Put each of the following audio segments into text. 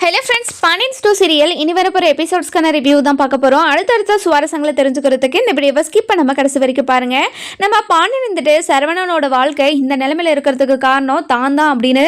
Hello friends பனின்ஸ் two serial இனி வரப்போகிற எபிசோட்ஸ்க்கான ரிவ்யூ தான் பார்க்க போகிறோம் அடுத்தடுத்த சுவாரஸ்யங்களை தெரிஞ்சுக்கிறதுக்கு இந்த வீடியோவை ஸ்கிப் பண்ணாமல் கடைசி வரைக்கும் பாருங்கள் நம்ம பாண்டியன் இருந்துட்டு சரவணனோட வாழ்க்கை இந்த நிலமையில் இருக்கிறதுக்கு காரணம் தான் தான் அப்படின்னு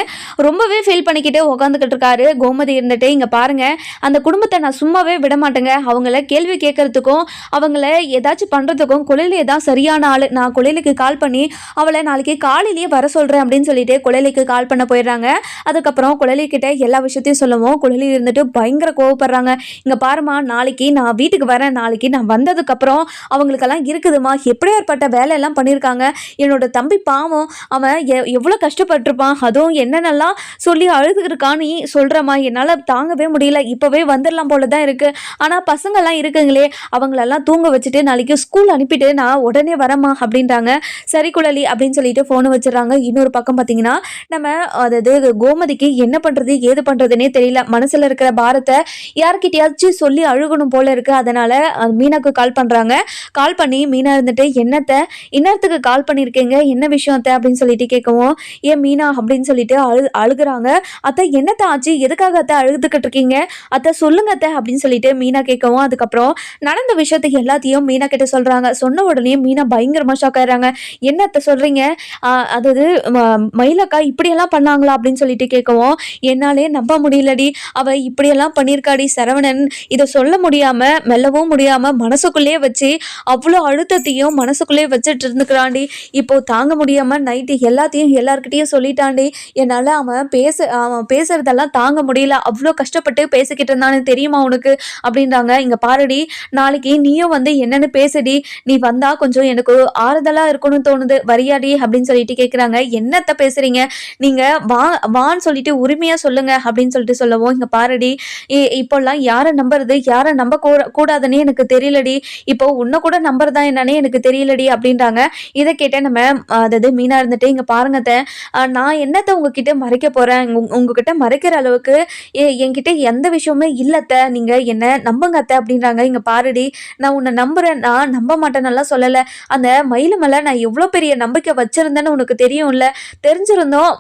ரொம்பவே ஃபீல் பண்ணிக்கிட்டு உட்காந்துக்கிட்டு இருக்காரு. கோமதி இருந்துட்டு இங்கே பாருங்கள் அந்த குடும்பத்தை நான் சும்மாவே விட மாட்டேங்க. அவங்கள கேள்வி கேட்கறதுக்கும் அவங்கள ஏதாச்சும் பண்ணுறதுக்கும் குழலிலே தான் சரியான ஆள். நான் குழலுக்கு கால் பண்ணி அவளை நாளைக்கு காலையிலேயே வர சொல்கிறேன் அப்படின்னு சொல்லிட்டு குழலிக்கு கால் பண்ண போயிடுறாங்க. அதுக்கப்புறம் குழலிக்கிட்ட எல்லா விஷயத்தையும் சொல்லவும். குழலி இருந்துட்டு பயங்கர கோவப்படுறாங்க. இங்கே பாருமா நாளைக்கு நான் வீட்டுக்கு வரேன். நாளைக்கு நான் வந்ததுக்கப்புறம் அவங்களுக்கெல்லாம் இருக்குதுமா எப்படியாற்பட்ட வேலையெல்லாம் பண்ணியிருக்காங்க. என்னோட தம்பி பாவம். அவன் எ எவ்வளோ கஷ்டப்பட்டிருப்பான். அதுவும் என்னென்னலாம் சொல்லி அழுதுகிருக்கான்னு நீ சொல்கிறம்மா என்னால் தாங்கவே முடியல. இப்போவே வந்துடலாம் போல தான் இருக்குது ஆனால் பசங்கள்லாம் இருக்குங்களே அவங்களெல்லாம் தூங்க வச்சுட்டு நாளைக்கு ஸ்கூல் அனுப்பிட்டு நான் உடனே வரேம்மா அப்படின்றாங்க. சரி குழலி அப்படின்னு சொல்லிட்டு ஃபோனை வச்சிடறாங்க. இன்னொரு பக்கம் பார்த்தீங்கன்னா நம்ம அதாவது கோமதிக்கு என்ன பண்ணுறது ஏது பண்ணுறதுனே தெரியல. மனசில் இருக்கிற பாரத்தை யார்கிட்டயாச்சும் சொல்லி அழுகணும் போல இருக்கு. அதனால மீனாக்கு கால் பண்ணுறாங்க கால் பண்ணி மீனா இருந்துட்டு என்னத்தை? இன்னத்துக்கு கால் பண்ணியிருக்கீங்க என்ன விஷயத்த அப்படின்னு சொல்லிட்டு கேட்கவும் ஏன் மீனா அப்படின்னு சொல்லிட்டு அழு அழுகுறாங்க. அத்தை என்னத்த ஆச்சு? எதுக்காக அத்தை அழுதுகிட்டு இருக்கீங்க? அத்தை சொல்லுங்க அத்தை அப்படின்னு சொல்லிட்டு மீனா கேட்கவும் அதுக்கப்புறம் நடந்த விஷயத்தை எல்லாத்தையும் மீனா கிட்ட சொல்றாங்க. சொன்ன உடனே மீனா பயங்கரமா ஷாக் ஆயிடுறாங்க. என்ன அத்தை சொல்றீங்க? அதாவது ம- மயிலக்கா இப்படியெல்லாம் பண்ணாங்களா? அப்படின்னு சொல்லிட்டு கேட்கவும் என்னாலே நம்ப முடியலடி. அவள் இப்படியெல்லாம் பண்ணியிருக்காடி சரவணன். இதை சொல்ல முடியாமல் மெல்லவும் முடியாமல் மனசுக்குள்ளேயே வச்சு அவ்வளோ அழுத்தத்தையும் மனசுக்குள்ளேயே வச்சுட்டு இருந்துக்கிறாண்டி. இப்போ தாங்க முடியாமல் நைட்டு எல்லாத்தையும் எல்லாருக்கிட்டேயும் சொல்லிட்டாண்டி. என்னால் அவன் பேச அவன் பேசுறதெல்லாம் தாங்க முடியல. அவ்வளோ கஷ்டப்பட்டு பேசிக்கிட்டு இருந்தான்னு தெரியுமா உனக்கு? அப்படின்றாங்க. இங்கே பாருடி நாளைக்கு நீயும் வந்து என்னன்னு பேசுடி. நீ வந்தால் கொஞ்சம் எனக்கு ஆறுதலாக இருக்கணும்னு தோணுது. வரியாடி அப்படின்னு சொல்லிட்டு கேட்குறாங்க என்னத்த பேசுறீங்க? நீங்கள் வா வான்னு சொல்லிட்டு உரிமையாக சொல்லுங்க அப்படின்னு சொல்லிட்டு சொல்லவும் இங்கே பாருடி. இ- இப்போல்லாம் யாரை நம்புறது? யாரை நம்ப கூடாதுன்னே எனக்கு தெரியலடி. இப்போ உன்னை கூட நம்புறதா என்னன்னே எனக்கு தெரியலடி அப்படின்றாங்க. இதை கேட்டேன் நம்ம அதாவது மீனா இருந்துட்டு இங்க பாருங்க அத்தை, நான் என்னத்தை உங்ககிட்ட மறைக்க போறேன்? உங்ககிட்ட மறைக்கிற அளவுக்கு எ- என்கிட்ட எந்த விஷயமுமே இல்லத்த நீங்க என்ன நம்புங்க அத்தை அப்படின்றாங்க. இங்க பாருடி. நான் உன்னை நம்புறேன். நான் நம்ப மாட்டேன்னெல்லாம் சொல்லலை. அந்த மயிலு மேலே நான் எவ்வளோ பெரிய நம்பிக்கை வச்சிருந்தேன்னு உனக்கு தெரியும்ல. தெரிஞ்சிருந்தோம்.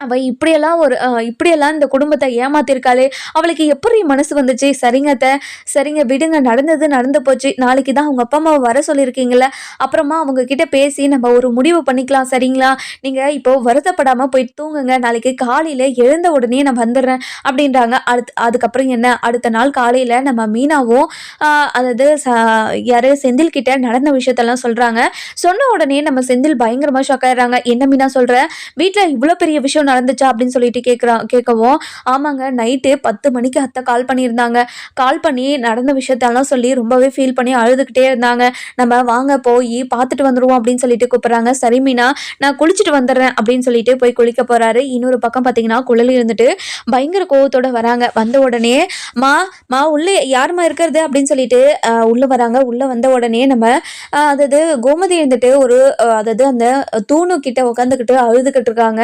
அவள் இப்படியெல்லாம் ஒரு இப்படியெல்லாம் இந்த குடும்பத்தை ஏமாத்திருக்காளே. அவளுக்கு எப்படி மனசு வந்துச்சு? சரிங்க அத்தை. சரிங்க விடுங்க. நடந்தது நடந்து போச்சு. நாளைக்கு தான் அவங்க அப்பா அம்மாவை வர சொல்லியிருக்கீங்களே அப்புறமா அவங்க கிட்ட பேசி நம்ம ஒரு முடிவு பண்ணிக்கலாம் சரிங்களா? நீங்கள் இப்போ வருத்தப்படாமல் போய் தூங்குங்க. நாளைக்கு காலையில் எழுந்த உடனே நான் வந்துடுறேன் அப்படின்றாங்க. அடுத்து அதுக்கப்புறம் என்ன? அடுத்த நாள் காலையில் நம்ம மீனாவும் அதாவது ச- யாரு செந்தில் கிட்ட நடந்த விஷயத்தெல்லாம் சொல்கிறாங்க சொன்ன உடனே நம்ம செந்தில் பயங்கரமாக ஷாக் ஆயிடுறாங்க. என்ன மீனா சொல்கிறேன் வீட்டில் இவ்வளோ பெரிய விஷயம் நடந்துச்சா அப்படின்னு சொல்லிட்டு கேட்குறான் கேட்கவும் ஆமாங்க நைட்டு பத்து மணிக்கு அத்தை கால் பண்ணியிருந்தாங்க. கால் பண்ணி நடந்த விஷயத்தெல்லாம் சொல்லி ரொம்பவே ஃபீல் பண்ணி அழுதுகிட்டே இருந்தாங்க. நம்ம வாங்க போய் பார்த்துட்டு வந்துடுவோம் அப்படின்னு சொல்லிட்டு கூப்பிட்றாங்க. சரி மீனா நான் குளிச்சுட்டு வந்துடுறேன் அப்படின்னு சொல்லிட்டு போய் குளிக்க போகிறாரு இன்னொரு பக்கம் பார்த்தீங்கன்னா குழலி இருந்துட்டு பயங்கர கோவத்தோட வராங்க. வந்த உடனே மா மா உள்ளே யாரும்மா இருக்கிறது? அப்படின்னு சொல்லிட்டு உள்ளே வராங்க. உள்ளே வந்த உடனே நம்ம அதாவது கோமதி இருந்துட்டு ஒரு அதாவது அந்த தூணு கிட்ட உட்காந்துக்கிட்டு அழுதுகிட்டு இருக்காங்க.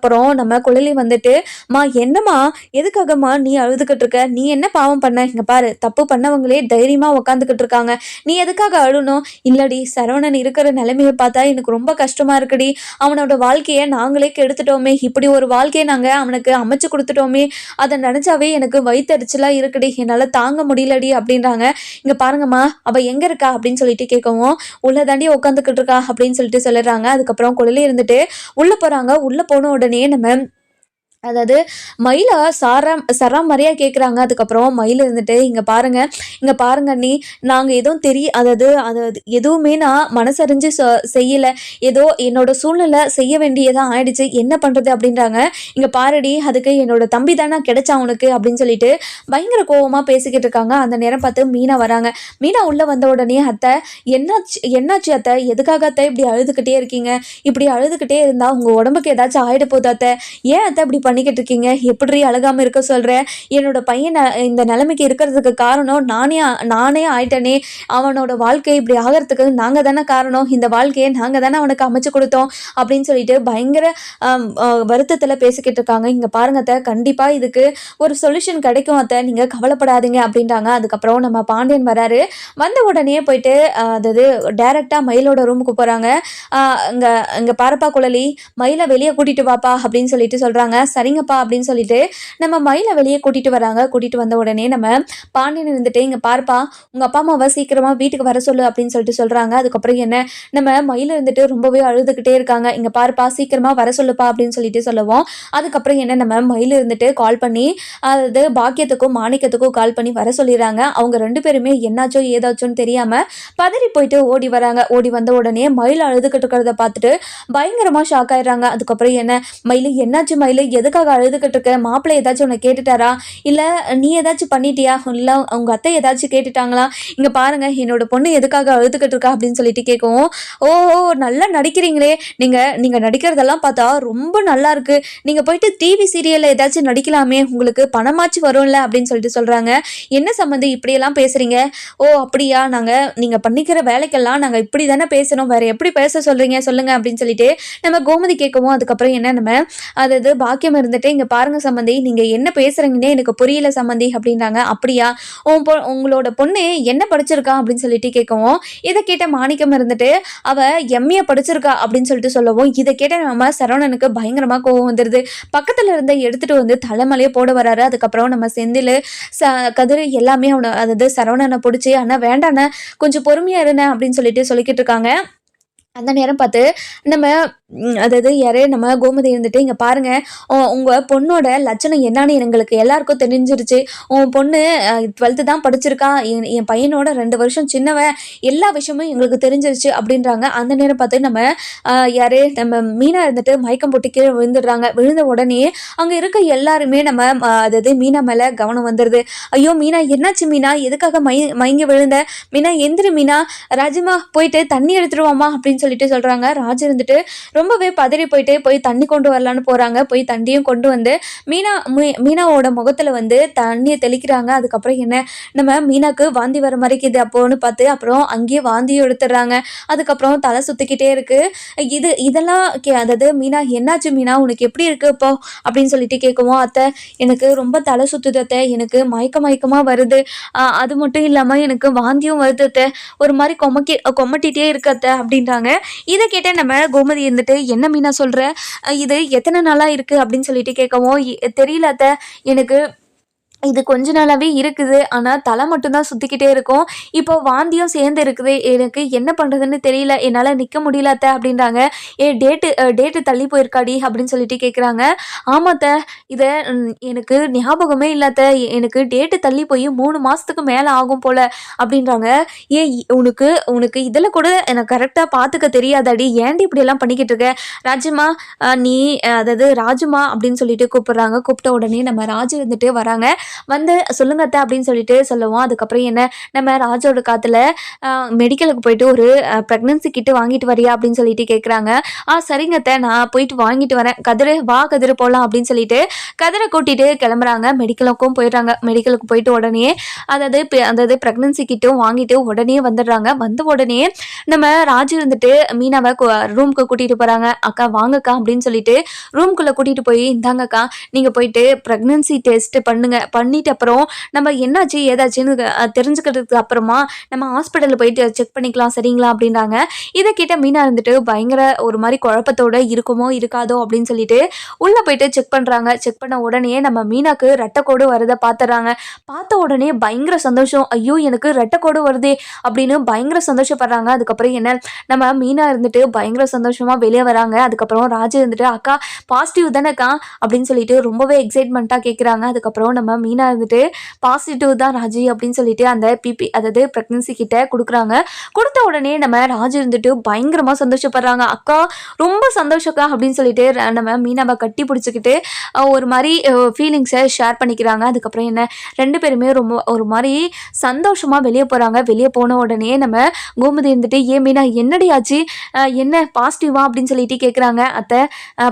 அதுக்கப்புறம் நம்ம குழலி வந்துட்டு மா என்னம்மா? எதுக்காகம்மா நீ அழுதுகிட்டு இருக்க? நீ என்ன பாவம் பண்ண? இங்கே பாரு தப்பு பண்ணவங்களே தைரியமாக உட்காந்துக்கிட்டு இருக்காங்க. நீ எதுக்காக அழுணும்? இல்லடி சரவணன் இருக்கிற நிலைமையை பார்த்தா எனக்கு ரொம்ப கஷ்டமாக இருக்குடி. அவனோட வாழ்க்கையை நாங்களே கெடுத்துட்டோமே. இப்படி ஒரு வாழ்க்கையை நாங்கள் அவனுக்கு அமைச்சு கொடுத்துட்டோமே. அதை நினச்சாவே எனக்கு வயிற்றுச்சலாக இருக்குடி. என்னால் தாங்க முடியலடி அப்படின்றாங்க. இங்கே பாருங்கம்மா அவள் எங்கே இருக்கா? அப்படின்னு சொல்லிட்டு கேட்கவும் உள்ளே தாண்டி உட்காந்துக்கிட்டு இருக்கா? அப்படின்னு சொல்லிட்டு சொல்லிடுறாங்க. அதுக்கப்புறம் குழலி இருந்துட்டு உள்ளே போகிறாங்க உள்ளே போன உடனே நம்ம அதாவது மயிலா சாராம் சராமரியாக கேட்குறாங்க அதுக்கப்புறம் மயில் இருந்துட்டு இங்கே பாருங்கள் இங்கே பாருங்க நீ நாங்கள் எதுவும் தெரிய அதாவது அதாவது எதுவுமே நான் மனசறிஞ்சு செய்யலை. ஏதோ என்னோட சூழ்நிலை செய்ய வேண்டியதாக ஆயிடுச்சு. என்ன பண்ணுறது அப்படின்றாங்க. இங்கே பாருடி அதுக்கு என்னோட தம்பி தானே கிடைச்சா உனக்கு அப்படின்னு சொல்லிட்டு பயங்கர கோவமாக பேசிக்கிட்டு இருக்காங்க. அந்த நேரம் பார்த்து மீனா வராங்க. மீனா உள்ளே வந்த உடனே அத்தை என்னாச்சு என்னாச்சு அத்தை? எதுக்காக அத்தை இப்படி அழுதுகிட்டே இருக்கீங்க? இப்படி அழுதுகிட்டே இருந்தால் உங்கள் உடம்புக்கு ஏதாச்சும் ஆகிட போகுது அத்தை? ஏன் அத்தை இப்படி பண்ணிக்கிட்டு இருக்கீங்க எப்படி அழகாமல் இருக்க சொல்ற? என்னோட பையன் இந்த நிலைமைக்கு இருக்கிறதுக்கு காரணம் நானே நானே ஆயிட்டனே. அவனோட வாழ்க்கை இப்படி ஆகிறதுக்கு நாங்க தானே காரணம். இந்த வாழ்க்கையை நாங்க தானே அவனுக்கு அமைச்சு கொடுத்தோம் அப்படின்னு சொல்லிட்டு பயங்கர வருத்தத்தில் வருத்தத்துல பேசிக்கிட்டு இருக்காங்க. இங்க பாருங்க அத்தை கண்டிப்பா இதுக்கு ஒரு சொல்யூஷன் கிடைக்கும் அத்தை. நீங்க கவலைப்படாதீங்க அப்படின்றாங்க. அதுக்கப்புறம் நம்ம பாண்டியன் வராரு. வந்த உடனே போயிட்டு அதாவது டைரக்டா மயிலோட ரூமுக்கு போறாங்க. இங்கே இங்க இங்க பாரப்பா குழலி மயிலை வெளியே கூட்டிட்டு வாப்பா அப்படின்னு சொல்லிட்டு சொல்றாங்க. சரிங்கப்பா அப்படின்னு சொல்லிட்டு நம்ம மயிலை வெளியே கூட்டிட்டு வராங்க. கூட்டிட்டு வந்த உடனே நம்ம பாண்டியன் இருந்துட்டு இங்க பார்ப்பா உங்க அப்பா அம்மாவை சீக்கிரமா வீட்டுக்கு வர சொல்லு அப்படின்னு சொல்லிட்டு சொல்றாங்க. அதுக்கப்புறம் என்ன நம்ம மயில் இருந்துட்டு ரொம்பவே அழுதுகிட்டே இருக்காங்க. இங்க பார்ப்பா சீக்கிரமா வர சொல்லுப்பா அப்படின்னு சொல்லிட்டு சொல்லுவோம். அதுக்கப்புறம் என்ன நம்ம மயில் இருந்துட்டு கால் பண்ணி அதாவது பாக்கியத்துக்கும் மாணிக்கத்துக்கும் கால் பண்ணி வர சொல்லிடுறாங்க. அவங்க ரெண்டு பேருமே என்னாச்சோ ஏதாச்சோன்னு தெரியாம பதறி போயிட்டு ஓடி வராங்க. ஓடி வந்த உடனே மயில் அழுதுகிட்டு இருக்கிறத பார்த்துட்டு பயங்கரமா ஷாக் ஆயிடுறாங்க. அதுக்கப்புறம் என்ன மயில் என்னாச்சு மயில்? எதுக்காக அழுதுகிட்டு இருக்க? மாப்பிள்ளை ஏதாச்சும் உன்னை கேட்டுட்டாரா? இல்லை நீ ஏதாச்சும் பண்ணிட்டியா? இல்லை உங்கள் அத்தை ஏதாச்சும் கேட்டுட்டாங்களா? இங்கே பாருங்க என்னோட பொண்ணு எதுக்காக அழுதுகிட்டு இருக்கா அப்படின்னு சொல்லிட்டு கேட்கவும் ஓ ஓ, நல்லா நடிக்கிறீங்களே. நீங்கள் நீங்கள் நடிக்கிறதெல்லாம் பார்த்தா ரொம்ப நல்லா இருக்கு. நீங்கள் போயிட்டு டிவி சீரியலில் ஏதாச்சும் நடிக்கலாமே. உங்களுக்கு பணமாச்சு வரும்ல அப்படின்னு சொல்லிட்டு சொல்கிறாங்க என்ன சம்மந்தி இப்படியெல்லாம் பேசுகிறீங்க ஓ அப்படியா. நாங்கள் நீங்கள் பண்ணிக்கிற வேலைக்கெல்லாம் நாங்கள் இப்படி தானே பேசணும். வேறு எப்படி பேச சொல்கிறீங்க சொல்லுங்கள் அப்படின்னு சொல்லிட்டு நம்ம கோமதி கேட்கவும் அதுக்கப்புறம் என்ன நம்ம அதாவது பாக்கியம் இருந்துட்டு இங்க பாருங்க சம்மந்தி நீங்க என்ன பேசுறீங்கன்னே எனக்கு புரியல சம்மந்தி அப்படின்றாங்க. அப்படியா? உன் பொ உங்களோட பொண்ணு என்ன படிச்சிருக்கா? அப்படின்னு சொல்லிட்டு கேட்கவும் இதை கேட்ட மாணிக்கம் இருந்துட்டு அவ எம்ஏ படிச்சிருக்கா? அப்படின்னு சொல்லிட்டு சொல்லவும் இதை கேட்ட நம்ம சரவணனுக்கு பயங்கரமா கோவம் வந்துடுது பக்கத்துல இருந்த எடுத்துட்டு வந்து தலைமலையே போட வராரு. அதுக்கப்புறம் நம்ம செந்தில் ச கதிர் எல்லாமே அவனை அதாவது சரவணனை பிடிச்சி அண்ணா வேண்டாண்ணா கொஞ்சம் பொறுமையாக இருந்தேன் அப்படின்னு சொல்லிட்டு சொல்லிக்கிட்டு இருக்காங்க. அந்த நேரம் பார்த்து நம்ம அதாவது யாரே நம்ம கோமதி இருந்துட்டு இங்கே பாருங்கள் உங்கள் பொண்ணோட லட்சணம் என்னன்னு எங்களுக்கு எல்லாருக்கும் தெரிஞ்சிருச்சு. உன் பொண்ணு டுவெல்த்து தான் படிச்சிருக்கா. என் என் பையனோட ரெண்டு வருஷம் சின்னவன் எல்லா விஷயமும் எங்களுக்கு தெரிஞ்சிருச்சு அப்படின்றாங்க. அந்த நேரம் பார்த்து நம்ம யாரே நம்ம மீனா இருந்துட்டு மயக்கம் போட்டு கீழே விழுந்துடுறாங்க. விழுந்த உடனே அங்கே இருக்க எல்லாருமே நம்ம அதாவது மீனா மேலே கவனம் வந்துடுது ஐயோ மீனா என்னாச்சு மீனா? எதுக்காக மய மயங்கி விழுந்த? மீனா எந்திரி மீனா. ராஜிமா போயிட்டு தண்ணி எடுத்துருவாமா அப்படின்னு அப்படின்னு சொல்லிட்டு சொல்கிறாங்க ராஜ் இருந்துட்டு ரொம்பவே பதறி போயிட்டு போய் தண்ணி கொண்டு வரலான்னு போகிறாங்க போய் தண்ணியும் கொண்டு வந்து மீனா மீ- மீனாவோட முகத்தில் வந்து தண்ணியை தெளிக்கிறாங்க. அதுக்கப்புறம் என்ன? நம்ம மீனாக்கு வாந்தி வர மாதிரி இருக்குது அப்போன்னு பார்த்து அப்புறம் அங்கேயே வாந்தியும் எடுத்துடுறாங்க. அதுக்கப்புறம் தலை சுற்றிக்கிட்டே இருக்குது இது இதெல்லாம் கே அதாவது மீனா என்னாச்சு மீனா? உனக்கு எப்படி இருக்குது இப்போ? அப்படின்னு சொல்லிட்டு கேட்குவோம் அத்தை எனக்கு ரொம்ப தலை சுற்றுது அத்தை. எனக்கு மயக்க மயக்கமாக வருது. அது மட்டும் இல்லாமல் எனக்கு வாந்தியும் வருது அத்தை. ஒரு மாதிரி கொமக்கி கொமட்டிகிட்டே இருக்கு அத்தை. அப்படின்றாங்க. இதை கேட்ட நம்ம கோமதி இருந்துட்டு என்ன மீனா சொல்ற? இது எத்தனை நாளா இருக்கு? அப்படின்னு சொல்லிட்டு கேட்கவும் "இ- தெரியல அத்தை. எனக்கு இது கொஞ்ச நாளாகவே இருக்குது. ஆனால் தலை மட்டும்தான் சுற்றிக்கிட்டே இருக்கும். இப்போ வாந்தியும் சேர்ந்து இருக்குது. எனக்கு என்ன பண்ணுறதுன்னு தெரியல. என்னால் நிற்க முடியலத்த அப்படின்றாங்க. ஏ டேட்டு டேட்டு தள்ளி போயிருக்காடி அப்படின்னு சொல்லிட்டு கேட்குறாங்க ஆமாத்த இதை எனக்கு ஞாபகமே இல்லாத எனக்கு டேட்டு தள்ளி போய் மூணு மாதத்துக்கு மேலே ஆகும் போல் அப்படின்றாங்க. ஏ உனக்கு உனக்கு இதில் கூட எனக்கு கரெக்டாக பார்த்துக்க தெரியாதாடி? ஏன்டி இப்படியெல்லாம் பண்ணிக்கிட்டு இருக்க? ராஜுமா நீ அதாவது ராஜுமா அப்படின்னு சொல்லிட்டு கூப்பிட்றாங்க. கூப்பிட்ட உடனே நம்ம ராஜு வந்துட்டு வராங்க. வந்து சொல்லுங்க அத்தை அப்படின்னு சொல்லிட்டு சொல்லுவோம். அதுக்கப்புறம் என்ன நம்ம ராஜோட காத்துல மெடிக்கலுக்கு போயிட்டு ஒரு ப்ரெக்னன்சி கிட்டு வாங்கிட்டு வரியா? அப்படின்னு சொல்லிட்டு கேட்குறாங்க ஆ சரிங்க அத்தை நான் போயிட்டு வாங்கிட்டு வரேன். கதிரு வா கதிரு போகலாம் அப்படின்னு சொல்லிட்டு கதிரை கூட்டிட்டு கிளம்புறாங்க. மெடிக்கலுக்கும் போயிடுறாங்க. மெடிக்கலுக்கு போயிட்டு உடனே அதாவது அதாவது ப்ரெக்னன்சி கிட்டும் வாங்கிட்டு உடனே வந்துடுறாங்க. வந்த உடனே நம்ம ராஜு இருந்துட்டு மீனாவை ரூம்க்கு கூட்டிட்டு போறாங்க. அக்கா வாங்கக்கா அப்படின்னு சொல்லிட்டு ரூம்குள்ள கூட்டிட்டு போய் இந்தாங்கக்கா நீங்க போயிட்டு ப்ரெக்னன்சி டெஸ்ட் பண்ணுங்க. பண்ணிட்டு அப்புறம் நம்ம என்னாச்சு ஏதாச்சுன்னு தெரிஞ்சுக்கிறதுக்கு அப்புறமா நம்ம ஹாஸ்பிட்டலில் போயிட்டு செக் பண்ணிக்கலாம் சரிங்களா அப்படின்றாங்க. இதை கிட்ட மீனா இருந்துட்டு பயங்கர ஒரு மாதிரி குழப்பத்தோட இருக்குமோ இருக்காதோ? அப்படின்னு சொல்லிட்டு உள்ளே போயிட்டு செக் பண்ணுறாங்க செக் பண்ண உடனே நம்ம மீனாக்கு ரெட்டக்கோடு வரதை பார்த்துறாங்க பார்த்த உடனே பயங்கர சந்தோஷம். ஐயோ எனக்கு ரெட்டக்கோடு வருதே அப்படின்னு பயங்கர சந்தோஷப்படுறாங்க. அதுக்கப்புறம் என்ன நம்ம மீனா இருந்துட்டு பயங்கர சந்தோஷமா வெளியே வராங்க. அதுக்கப்புறம் ராஜு இருந்துட்டு அக்கா பாசிட்டிவ் தானேக்கா? அப்படின்னு சொல்லிட்டு ரொம்பவே எக்ஸைட்மெண்ட்டாக கேட்குறாங்க அதுக்கப்புறம் நம்ம மீனா இருந்துட்டு பாசிட்டிவ் தான் ராஜி அப்படின்னு சொல்லிட்டு அந்த பிபி அதாவது ப்ரெக்னன்சி கிட்ட கொடுக்குறாங்க. கொடுத்த உடனே நம்ம ராஜு இருந்துட்டு பயங்கரமாக சந்தோஷப்படுறாங்க. அக்கா ரொம்ப சந்தோஷக்கா அப்படின்னு சொல்லிட்டு நம்ம மீனாவை கட்டி பிடிச்சிக்கிட்டு ஒரு மாதிரி ஃபீலிங்ஸை ஷேர் பண்ணிக்கிறாங்க. அதுக்கப்புறம் என்ன? ரெண்டு பேருமே ரொம்ப ஒரு மாதிரி சந்தோஷமாக வெளியே போகிறாங்க வெளியே போன உடனே நம்ம கோமதி இருந்துட்டு ஏன் மீனா என்னடி ஆச்சு? என்ன பாசிட்டிவா அப்படின்னு சொல்லிட்டு கேட்குறாங்க அத்தை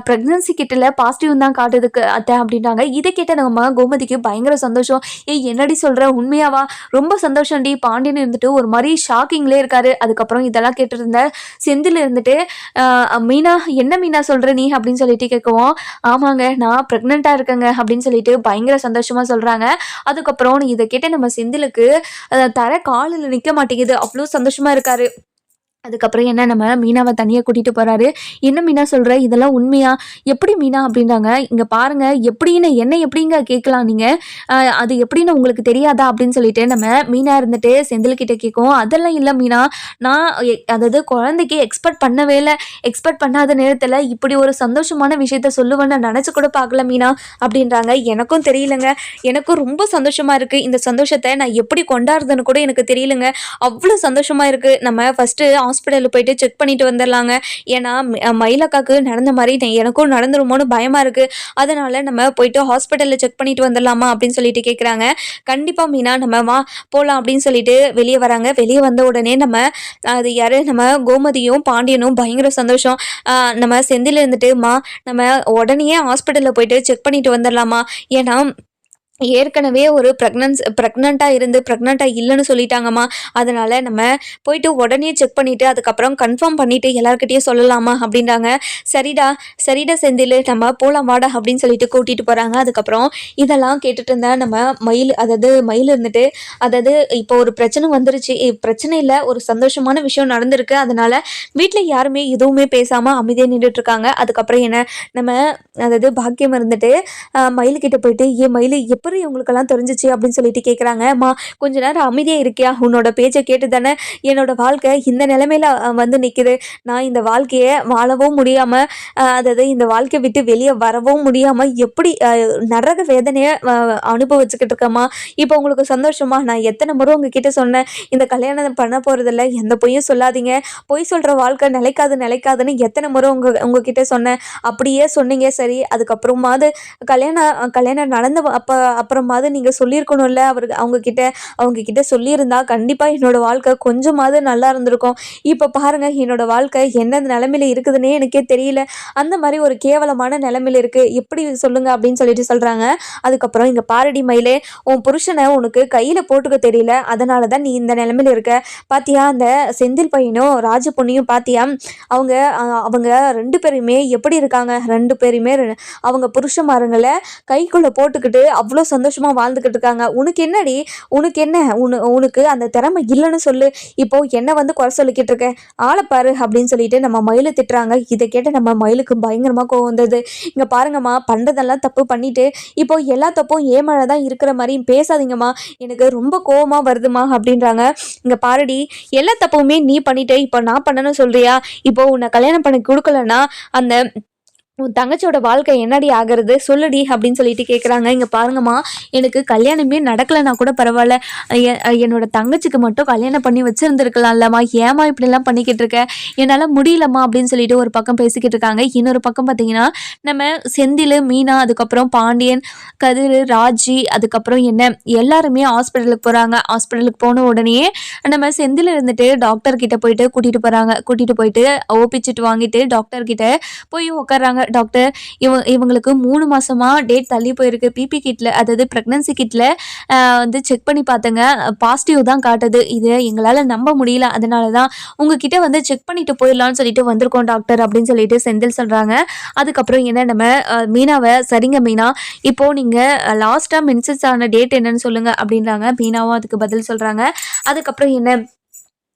ப்ரெக்னன்சி கிட்டில் பாசிட்டிவ் தான் காட்டுறதுக்கு அத்தை அப்படின்றாங்க. இதை கேட்ட நம்ம கோமதிக்கு பயங்கர சந்தோஷம். ஏய் என்னடி சொல்கிற உண்மையாவா? ரொம்ப சந்தோஷம்டி. பாண்டியன் இருந்துட்டு ஒரு மாதிரி ஷாக்கிங்லேயே இருக்காரு. அதுக்கப்புறம் இதெல்லாம் கேட்டுருந்த செந்தில் இருந்துட்டு மீனா என்ன மீனா சொல்கிற நீ? அப்படின்னு சொல்லிட்டு கேட்கவும் ஆமாங்க நான் ப்ரெக்னெண்ட்டாக இருக்கேங்க. அப்படின்னு சொல்லிட்டு பயங்கர சந்தோஷமாக சொல்கிறாங்க அதுக்கப்புறம் இதை கேட்ட நம்ம செந்திலுக்கு தர காலில் நிற்க மாட்டேங்குது. அவ்வளோ சந்தோஷமாக இருக்காரு. அதுக்கப்புறம் என்ன நம்ம மீனாவை தனியாக கூட்டிகிட்டு போகிறாரு என்ன மீனா சொல்கிற இதெல்லாம் உண்மையா? எப்படி மீனா அப்படின்றாங்க. இங்கே பாருங்கள் எப்படின்னு என்ன எப்படிங்க கேட்கலாம் நீங்கள் அது எப்படின்னு உங்களுக்கு தெரியாதா அப்படின்னு சொல்லிட்டு நம்ம மீனா இருந்துட்டு செந்தில்கிட்ட கேட்கும். அதெல்லாம் இல்லை மீனா. நான் அதாவது குழந்தைக்கு எக்ஸ்பெக்ட் பண்ணவே இல்லை. எக்ஸ்பெக்ட் பண்ணாத நேரத்தில் இப்படி ஒரு சந்தோஷமான விஷயத்த சொல்லுவேன்னு நான் நினச்சி கூட பார்க்கல மீனா அப்படின்றாங்க. எனக்கும் தெரியலங்க. எனக்கும் ரொம்ப சந்தோஷமாக இருக்குது இந்த சந்தோஷத்தை நான் எப்படி கொண்டாடுறதுன்னு கூட எனக்கு தெரியலங்க. அவ்வளோ சந்தோஷமாக இருக்குது நம்ம ஃபஸ்ட்டு ஹாஸ்பிட்டலில் போயிட்டு செக் பண்ணிட்டு வந்துடலாங்க. ஏன்னா மயிலக்காக்கு நடந்த மாதிரி எனக்கும் நடந்துருமோன்னு பயமா இருக்கு. அதனால நம்ம போயிட்டு ஹாஸ்பிட்டலில் செக் பண்ணிட்டு வந்துடலாமா அப்படின்னு சொல்லிட்டு கேட்குறாங்க கண்டிப்பாக மீனா நம்ம வா போகலாம் அப்படின்னு சொல்லிட்டு வெளியே வராங்க. வெளியே வந்த உடனே நம்ம அது யார்? நம்ம கோமதியும் பாண்டியனும் பயங்கர சந்தோஷம். நம்ம செந்தில் இருந்துட்டு மா நம்ம உடனே ஹாஸ்பிட்டலில் போயிட்டு செக் பண்ணிட்டு வந்துடலாமா? ஏன்னா ஏற்கனவே ஒரு ப்ரெக்னன்ஸ் ப்ரெக்னெண்ட்டாக இருந்து ப்ரெக்னெண்ட்டாக இல்லைன்னு சொல்லிட்டாங்கம்மா. அதனால் நம்ம போயிட்டு உடனே செக் பண்ணிவிட்டு அதுக்கப்புறம் கன்ஃபார்ம் பண்ணிவிட்டு எல்லாருக்கிட்டேயும் சொல்லலாமா அப்படின்றாங்க. சரிடா சரிடா செந்தில் நம்ம போலாம் வாடா அப்படின்னு சொல்லிட்டு கூட்டிகிட்டு போகிறாங்க அதுக்கப்புறம் இதெல்லாம் கேட்டுட்டு இருந்தா நம்ம மயில் அதாவது மயில் இருந்துட்டு அதாவது இப்போ ஒரு பிரச்சனை வந்துருச்சு. பிரச்சனை இல்லை ஒரு சந்தோஷமான விஷயம் நடந்திருக்கு. அதனால் வீட்டில் யாருமே எதுவுமே பேசாமல் அமைதியாக நின்றுட்டு இருக்காங்க. அதுக்கப்புறம் என்ன நம்ம அதாவது பாக்கியம் இருந்துட்டு மயில்கிட்ட போயிட்டு ஏ மயில் எப்போ அப்புறம் உங்களுக்கெல்லாம் தெரிஞ்சிச்சு அப்படின்னு சொல்லிட்டு கேட்குறாங்க அம்மா கொஞ்ச நேரம் அமைதியாக இருக்கியா? உன்னோட பேச்சை கேட்டு தானே என்னோட வாழ்க்கை இந்த நிலமையில வந்து நிற்குது நான் இந்த வாழ்க்கையை வாழவும் முடியாமல் அதாவது இந்த வாழ்க்கையை விட்டு வெளியே வரவும் முடியாமல் எப்படி நரக வேதனையை அனுபவிச்சுக்கிட்டு இருக்கேம்மா? இப்போ உங்களுக்கு சந்தோஷமா? நான் எத்தனை முறை உங்ககிட்ட சொன்னேன் இந்த கல்யாணம் பண்ண போகிறதில்ல எந்த பொய்யும் சொல்லாதீங்க. பொய் சொல்கிற வாழ்க்கை நிலைக்காது நிலைக்காதுன்னு எத்தனை முறை உங்க உங்ககிட்ட சொன்னேன். அப்படியே சொன்னீங்க சரி. அதுக்கப்புறமாவது கல்யாணம் கல்யாணம் நடந்த அப்போ அப்புறமாவது நீங்கள் சொல்லியிருக்கணும்ல அவர் அவங்கக்கிட்ட அவங்கக்கிட்ட சொல்லியிருந்தா கண்டிப்பாக என்னோடய வாழ்க்கை கொஞ்சமாவது நல்லா இருந்திருக்கும். இப்போ பாருங்கள் என்னோடய வாழ்க்கை என்ன நிலமையில இருக்குதுன்னே எனக்கே தெரியல. அந்த மாதிரி ஒரு கேவலமான நிலமையில இருக்குது எப்படி சொல்லுங்கள் அப்படின்னு சொல்லிட்டு சொல்கிறாங்க அதுக்கப்புறம் இங்கே பாரடி மயிலே உன் புருஷனை உனக்கு கையில் போட்டுக்க தெரியல. அதனால தான் நீ இந்த நிலமையில இருக்க. பாத்தியா அந்த செந்தில் பையனும் ராஜ பொண்ணையும் பாத்தியா? அவங்க அவங்க ரெண்டு பேருமே எப்படி இருக்காங்க? ரெண்டு பேருமே ரெ- அவங்க புருஷமாருங்களை கைக்குள்ளே போட்டுக்கிட்டு அவ்வளோ சந்தோஷமாக வாழ்ந்துக்கிட்டு இருக்காங்க. உனக்கு என்னடி? உனக்கு என்ன? உனு உனக்கு அந்த திறமை இல்லைன்னு சொல்லு. இப்போ என்ன வந்து குறை சொல்லிக்கிட்டு இருக்க? ஆளை பாரு அப்படின்னு சொல்லிட்டு நம்ம மயிலை திட்டுறாங்க. இதை கேட்டு நம்ம மயிலுக்கு பயங்கரமாக கோவம் வந்தது. இங்கே பாருங்கம்மா பண்ணுறதெல்லாம் தப்பு பண்ணிட்டு இப்போ எல்லா தப்பும் ஏமழை தான் இருக்கிற மாதிரி பேசாதீங்கம்மா. எனக்கு ரொம்ப கோவமாக வருதுமா அப்படின்றாங்க. இங்கே பாருடி எல்லா தப்புமே நீ பண்ணிட்டு இப்போ நான் பண்ணணும்னு சொல்றியா? இப்போ உன்னை கல்யாணம் பண்ணி கொடுக்கலன்னா அந்த உன் தங்கச்சியோட வாழ்க்கை என்னடி ஆகிறது? சொல்லுடி அப்படின்னு சொல்லிட்டு கேட்குறாங்க இங்கே பாருங்கம்மா எனக்கு கல்யாணமே நடக்கலைன்னா கூட பரவாயில்ல. என்னோட தங்கச்சிக்கு மட்டும் கல்யாணம் பண்ணி வச்சுருந்துருக்கலாம்லம்மா. ஏமா இப்படிலாம் பண்ணிக்கிட்டு இருக்க? என்னால் முடியலம்மா அப்படின்னு சொல்லிட்டு ஒரு பக்கம் பேசிக்கிட்டு இருக்காங்க. இன்னொரு பக்கம் பார்த்தீங்கன்னா நம்ம செந்தில் மீனா அதுக்கப்புறம் பாண்டியன் கதிர் ராஜி அதுக்கப்புறம் என்ன? எல்லாருமே ஹாஸ்பிட்டலுக்கு போகிறாங்க ஹாஸ்பிட்டலுக்கு போன உடனே நம்ம செந்தில் இருந்துட்டு டாக்டர்கிட்ட போயிட்டு கூட்டிகிட்டு போகிறாங்க கூட்டிகிட்டு போயிட்டு ஓபிச்சிட்டு வாங்கிட்டு டாக்டர் கிட்டே போய் உட்கார்றாங்க டாக்டர் இவ இவங்களுக்கு மூணு மாசமா டேட் தள்ளி போயிருக்கு. பிபி கிட்ல அதாவது ப்ரெக்னன்சி கிட்ல வந்து செக் பண்ணி பார்த்தங்க பாசிட்டிவ் தான் காட்டுது. இது எங்களால் நம்ப முடியல. அதனால தான் உங்ககிட்ட வந்து செக் பண்ணிட்டு போயிடலாம்னு சொல்லிட்டு வந்திருக்கோம் டாக்டர் அப்படின்னு சொல்லிட்டு செந்தில் சொல்கிறாங்க அதுக்கப்புறம் என்ன நம்ம மீனாவை சரிங்க மீனா. இப்போ நீங்கள் லாஸ்ட்டாக மென்சஸ் ஆன டேட் என்னன்னு சொல்லுங்க அப்படின்றாங்க. மீனாவும் அதுக்கு பதில் சொல்கிறாங்க அதுக்கப்புறம் என்ன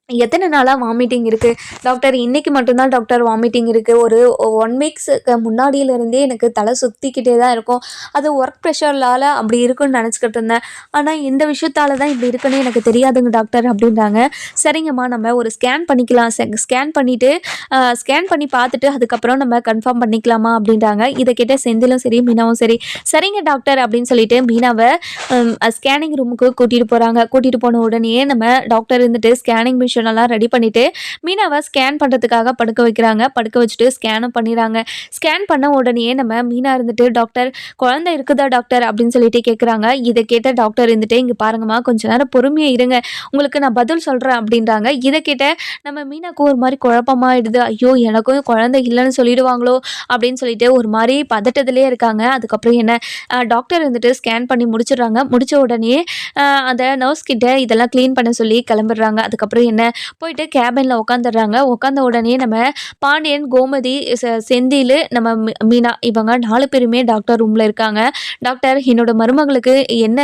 எத்தனை நாளாக வாமிட்டிங் இருக்குது டாக்டர் இன்னைக்கு மட்டும்தான் டாக்டர் வாமிட்டிங் இருக்குது ஒரு ஒன் வீக்ஸுக்கு முன்னாடியிலேருந்தே எனக்கு தலை சுற்றிக்கிட்டே தான் இருக்கும். அது ஒர்க் ப்ரெஷர்லால் அப்படி இருக்குன்னு நினச்சிக்கிட்டு இருந்தேன். ஆனால் இந்த விஷயத்தால தான் இப்படி இருக்குன்னு எனக்கு தெரியாதுங்க டாக்டர் அப்படின்றாங்க. சரிங்கம்மா நம்ம ஒரு ஸ்கேன் பண்ணிக்கலாம். ஸ்கேன் பண்ணிவிட்டு ஸ்கேன் பண்ணி பார்த்துட்டு அதுக்கப்புறம் நம்ம கன்ஃபார்ம் பண்ணிக்கலாமா அப்படின்றாங்க. இதை கேட்ட செந்திலும் சரி மீனாவும் சரி. சரிங்க டாக்டர் அப்படின்னு சொல்லிட்டு மீனாவை ஸ்கேனிங் ரூமுக்கு கூட்டிகிட்டு போகிறாங்க கூட்டிகிட்டு போன உடனே நம்ம டாக்டர் இருந்துட்டு ஸ்கேனிங் மிஷின் எல்லாம் ரெடி பண்ணிவிட்டு மீனாவை ஸ்கேன் பண்ணுறதுக்காக படுக்க வைக்கிறாங்க. படுக்க வச்சுட்டு ஸ்கேனும் பண்ணிடுறாங்க. ஸ்கேன் பண்ண உடனே நம்ம மீனா இருந்துட்டு டாக்டர் குழந்தை இருக்குதா டாக்டர்? அப்படின்னு சொல்லிட்டு கேட்குறாங்க இதை கேட்ட டாக்டர் இருந்துட்டு இங்கே பாருங்கம்மா கொஞ்ச நேரம் பொறுமையாக இருங்க. உங்களுக்கு நான் பதில் சொல்கிறேன் அப்படின்றாங்க. இதை கேட்ட நம்ம மீனாக்கு ஒரு மாதிரி குழப்பமாயிடுது. ஐயோ எனக்கும் குழந்தை இல்லைன்னு சொல்லிடுவாங்களோ? அப்படின்னு சொல்லிட்டு ஒரு மாதிரி பதட்டத்திலே இருக்காங்க. அதுக்கப்புறம் என்ன? டாக்டர் இருந்துட்டு ஸ்கேன் பண்ணி முடிச்சிடுறாங்க. முடிச்ச உடனே அந்த நர்ஸ் கிட்ட இதெல்லாம் க்ளீன் பண்ண சொல்லி கிளம்பிடுறாங்க. அதுக்கப்புறம் என்ன? போயிட்டு கேபினில் உட்காந்துடுறாங்க உட்காந்த உடனே நம்ம பாண்டியன் கோமதி செந்தில் நம்ம மீனா இவங்க நாலு பேருமே டாக்டர் ரூமில் இருக்காங்க. டாக்டர் என்னோட மருமகளுக்கு என்ன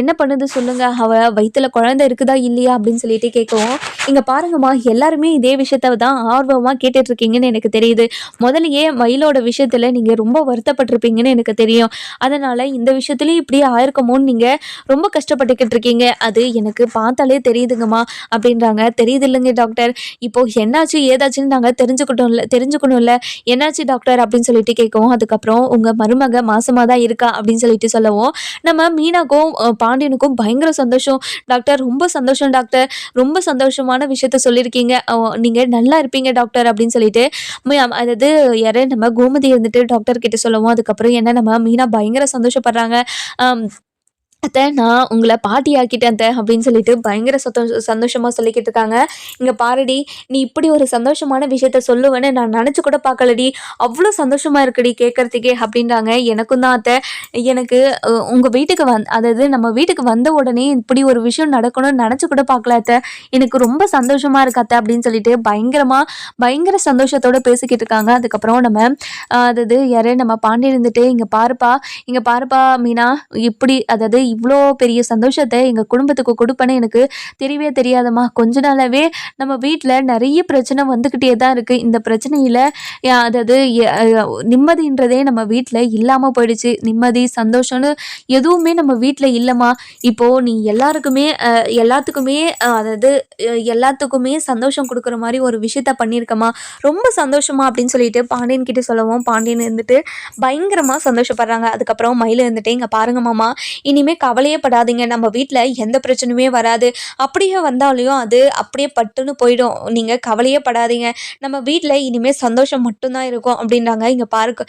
என்ன பண்ணுது சொல்லுங்க? அவ வயித்துல குழந்தை இருக்குதா இல்லையா? அப்படின்னு சொல்லிட்டு கேட்கவும் இங்க பாருங்கம்மா எல்லாருமே இதே விஷயத்த தான் ஆர்வமா கேட்டுட்டு இருக்கீங்கன்னு எனக்கு தெரியுது. முதல்லயே மயிலோட விஷயத்துல நீங்க ரொம்ப வருத்தப்பட்டிருப்பீங்கன்னு எனக்கு தெரியும். அதனால இந்த விஷயத்துலையும் இப்படி ஆயிருக்குமோன்னு நீங்க ரொம்ப கஷ்டப்பட்டுக்கிட்டு இருக்கீங்க அது எனக்கு பார்த்தாலே தெரியுதுங்கம்மா. அப்படின்றாங்க. தெரியுது இல்லைங்க டாக்டர். இப்போ என்னாச்சு ஏதாச்சுன்னு நாங்கள் தெரிஞ்சுக்கிட்டோம்ல தெரிஞ்சுக்கணும்ல. என்னாச்சு டாக்டர் அப்படின்னு சொல்லிட்டு கேட்கவும் அதுக்கப்புறம் உங்கள் மருமக மாசமாக தான் இருக்கா அப்படின்னு சொல்லிட்டு சொல்லவும் நம்ம மீனாக்கும் பாண்டியனுக்கும் பயங்கர சந்தோஷம். டாக்டர் ரொம்ப சந்தோஷம் டாக்டர். ரொம்ப சந்தோஷமான விஷயத்த சொல்லியிருக்கீங்க. நீங்கள் நல்லா இருப்பீங்க டாக்டர் அப்படின்னு சொல்லிட்டு. அதாவது யாரு நம்ம கோமதி இருந்துட்டு டாக்டர் கிட்ட சொல்லுவோம் அதுக்கப்புறம் என்ன நம்ம மீனா பயங்கர சந்தோஷப்படுறாங்க. அத்தை நான் உங்களை பாட்டி ஆக்கிட்டேன் அத்தை அப்படின்னு சொல்லிட்டு பயங்கர சந்தோஷ சந்தோஷமாக சொல்லிக்கிட்டு இருக்காங்க. இங்கே பாருடி நீ இப்படி ஒரு சந்தோஷமான விஷயத்த சொல்லுவேன்னு நான் நினச்சி கூட பார்க்கலடி. அவ்வளோ சந்தோஷமாக இருக்குடி கேட்கறதுக்கே அப்படின்றாங்க. எனக்கும் தான் அத்தை. எனக்கு உங்கள் வீட்டுக்கு வந் அதாவது நம்ம வீட்டுக்கு வந்த உடனே இப்படி ஒரு விஷயம் நடக்கணும்னு நினச்சி கூட பார்க்கல அத்தை. எனக்கு ரொம்ப சந்தோஷமாக இருக்கு அத்தை அப்படின்னு சொல்லிட்டு பயங்கரமாக பயங்கர சந்தோஷத்தோடு பேசிக்கிட்டு இருக்காங்க. அதுக்கப்புறம் நம்ம அதாவது யாரே நம்ம பாண்டியன் இருந்துட்டு இங்கே பாருப்பா இங்கே பாருப்பா மீனா இப்படி அதாவது இவ்வளோ பெரிய சந்தோஷத்தை எங்கள் குடும்பத்துக்கு கொடுப்பேன்னு எனக்கு தெரியவே தெரியாதம்மா. கொஞ்ச நாளாகவே நம்ம வீட்டில் நிறைய பிரச்சனை வந்துக்கிட்டே தான் இருக்குது இந்த பிரச்சனையில் அதாவது நிம்மதின்றதே நம்ம வீட்டில் இல்லாமல் போயிடுச்சு. நிம்மதி சந்தோஷம்னு எதுவுமே நம்ம வீட்டில் இல்லைம்மா. இப்போது நீ எல்லாருக்குமே எல்லாத்துக்குமே அதாவது எல்லாத்துக்குமே சந்தோஷம் கொடுக்குற மாதிரி ஒரு விஷயத்த பண்ணியிருக்கம்மா. ரொம்ப சந்தோஷமா அப்படின்னு சொல்லிட்டு பாண்டியன் கிட்ட சொல்லவும் பாண்டியன் இருந்துட்டு பயங்கரமாக சந்தோஷப்படுறாங்க. அதுக்கப்புறம் மயில் இருந்துட்டு இங்கே பாருங்க மாமா. இனிமே கவலையே படாதீங்க நம்ம வீட்டில் எந்த பிரச்சனையுமே வராது. அப்படியே வந்தாலையும் அது அப்படியே பட்டுன்னு போயிடும். நீங்கள் கவலையே படாதீங்க நம்ம வீட்டில் இனிமேல் சந்தோஷம் மட்டும்தான் இருக்கும் அப்படின்றாங்க. இங்கே பாருக்கு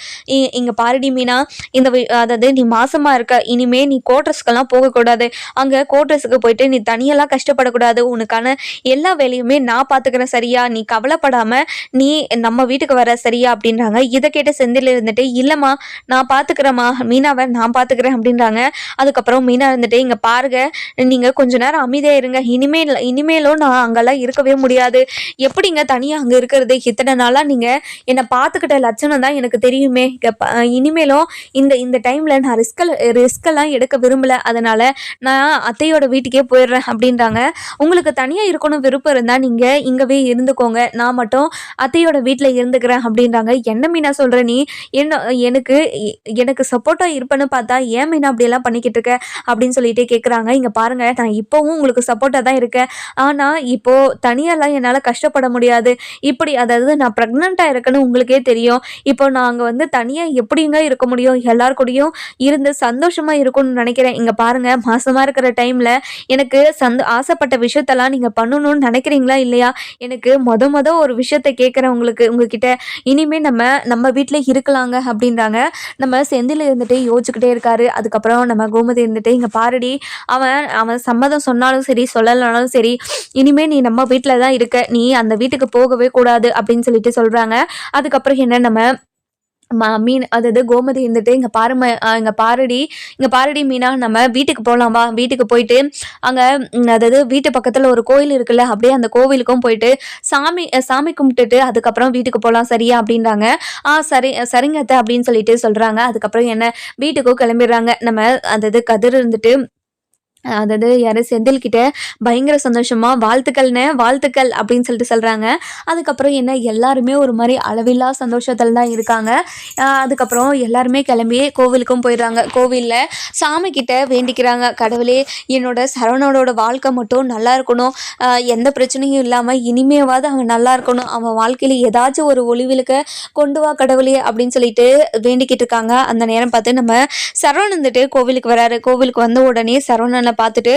இங்கே பாருடி மீனா. இந்த அதாவது நீ மாசமாக இருக்க. இனிமேல் நீ கோட்ரஸ்க்கெல்லாம் போகக்கூடாது. அங்கே கோட்ரஸுக்கு போயிட்டு நீ தனியெல்லாம் கஷ்டப்படக்கூடாது. உனக்கான எல்லா வேலையுமே நான் பார்த்துக்கிறேன் சரியா? நீ கவலைப்படாமல் நீ நம்ம வீட்டுக்கு வர சரியா? அப்படின்றாங்க. இதை கேட்ட செந்தில் இருந்துட்டு இல்லைம்மா நான் பார்த்துக்கிறேம்மா மீனாவை நான் பார்த்துக்கிறேன் அப்படின்றாங்க. அதுக்கப்புறம் மீனா இருந்துட்டு இங்கே பாருங்க நீங்கள் கொஞ்ச நேரம் அமைதியாக இருங்க. இனிமேல் இனிமேலும் நான் அங்கெல்லாம் இருக்கவே முடியாது. எப்படிங்க தனியாக அங்கே இருக்கிறது? இத்தனை நாளாக நீங்கள் என்னை பார்த்துக்கிட்ட லட்சணம் தான் எனக்கு தெரியுமே. இனிமேலும் இந்த இந்த டைமில் நான் ரிஸ்கில் ரிஸ்கெல்லாம் எடுக்க விரும்பலை. அதனால் நான் அத்தையோட வீட்டுக்கே போயிடுறேன் அப்படின்றாங்க. உங்களுக்கு தனியாக இருக்கணும் விருப்பம் இருந்தால் நீங்கள் இங்கவே இருந்துக்கோங்க. நான் மட்டும் அத்தையோட வீட்டில் இருந்துக்கிறேன் அப்படின்றாங்க. என்ன மீனா சொல்கிற நீ? என்ன எனக்கு எனக்கு சப்போர்ட்டாக இருப்பேன்னு பார்த்தா ஏன் மீனா அப்படியெல்லாம் பண்ணிக்கிட்டு இருக்க? அப்படின்னு சொல்லிட்டு கேட்குறாங்க இங்கே பாருங்க நான் இப்போவும் உங்களுக்கு சப்போர்ட்டாக தான் இருக்கேன். ஆனால் இப்போது தனியாலாம் என்னால் கஷ்டப்பட முடியாது. இப்படி அதாவது நான் ப்ரெக்னெண்ட்டாக இருக்கேன்னு உங்களுக்கே தெரியும். இப்போ நாங்கள் வந்து தனியாக எப்படிங்க இருக்க முடியும்? எல்லார் கூடயும் இருந்து சந்தோஷமாக இருக்கும்னு நினைக்கிறேன். இங்கே பாருங்கள் மாசமாக இருக்கிற டைமில் எனக்கு சந்த ஆசைப்பட்ட விஷயத்தெல்லாம் நீங்கள் பண்ணணும்னு நினைக்கிறீங்களா இல்லையா? எனக்கு மொத மொத ஒரு விஷயத்த கேட்குறேன் உங்களுக்கு உங்ககிட்ட. இனிமே நம்ம நம்ம வீட்டில் இருக்கலாங்க அப்படின்றாங்க. நம்ம செந்தில் இருந்துகிட்டே யோசிச்சுக்கிட்டே இருக்காரு. அதுக்கப்புறம் நம்ம கோமதி இருந்துட்டு இங்கே பாருடி அவன் அவன் சம்மதம் சொன்னாலும் சரி சொல்லலைனாலும் சரி இனிமே நீ நம்ம வீட்டில் தான் இருக்க. நீ அந்த வீட்டுக்கு போகவே கூடாது அப்படின்னு சொல்லிட்டு சொல்கிறாங்க அதுக்கப்புறம் என்ன நம்ம மா மீன் அதாவது கோமதி இருந்துட்டு இங்கே பாரும இங்கே பாரடி இங்கே பாரடி மீனா நம்ம வீட்டுக்கு போகலாம் வா. வீட்டுக்கு போயிட்டு அங்கே அதாவது வீட்டு பக்கத்தில் ஒரு கோயில் இருக்குல்ல அப்படியே அந்த கோவிலுக்கும் போயிட்டு சாமி சாமி கும்பிட்டுட்டு அதுக்கப்புறம் வீட்டுக்கு போகலாம் சரியா? அப்படின்றாங்க. ஆ சரி அஹ், சரிங்க அத்தை அப்படின்னு சொல்லிட்டு சொல்கிறாங்க அதுக்கப்புறம் என்ன வீட்டுக்கும் கிளம்பிடுறாங்க. நம்ம அதாவது கதிர் இருந்துட்டு அதாவது யாரும் செந்தில்கிட்ட பயங்கர சந்தோஷமாக வாழ்த்துக்கள்னு வாழ்த்துக்கள் அப்படின்னு சொல்லிட்டு சொல்கிறாங்க அதுக்கப்புறம் என்ன எல்லாருமே ஒரு மாதிரி அளவில்லா சந்தோஷத்தில் தான் இருக்காங்க. அதுக்கப்புறம் எல்லாருமே கிளம்பி கோவிலுக்கும் போயிடுறாங்க. கோவிலில் சாமி கிட்ட வேண்டிக்கிறாங்க. கடவுளே என்னோட சரவணனோட வாழ்க்கை மட்டும் நல்லா இருக்கணும். எந்த பிரச்சனையும் இல்லாமல் இனிமேவாவது அவன் நல்லா இருக்கணும். அவன் வாழ்க்கையில் ஏதாச்சும் ஒரு ஒளிவிலுக்க கொண்டு வா கடவுளே அப்படின்னு சொல்லிட்டு வேண்டிக்கிட்டு இருக்காங்க. அந்த நேரம் பார்த்து நம்ம சரவணன் வந்துட்டு கோவிலுக்கு வராரு. கோவிலுக்கு வந்த உடனே சரவணனை பார்த்துட்டு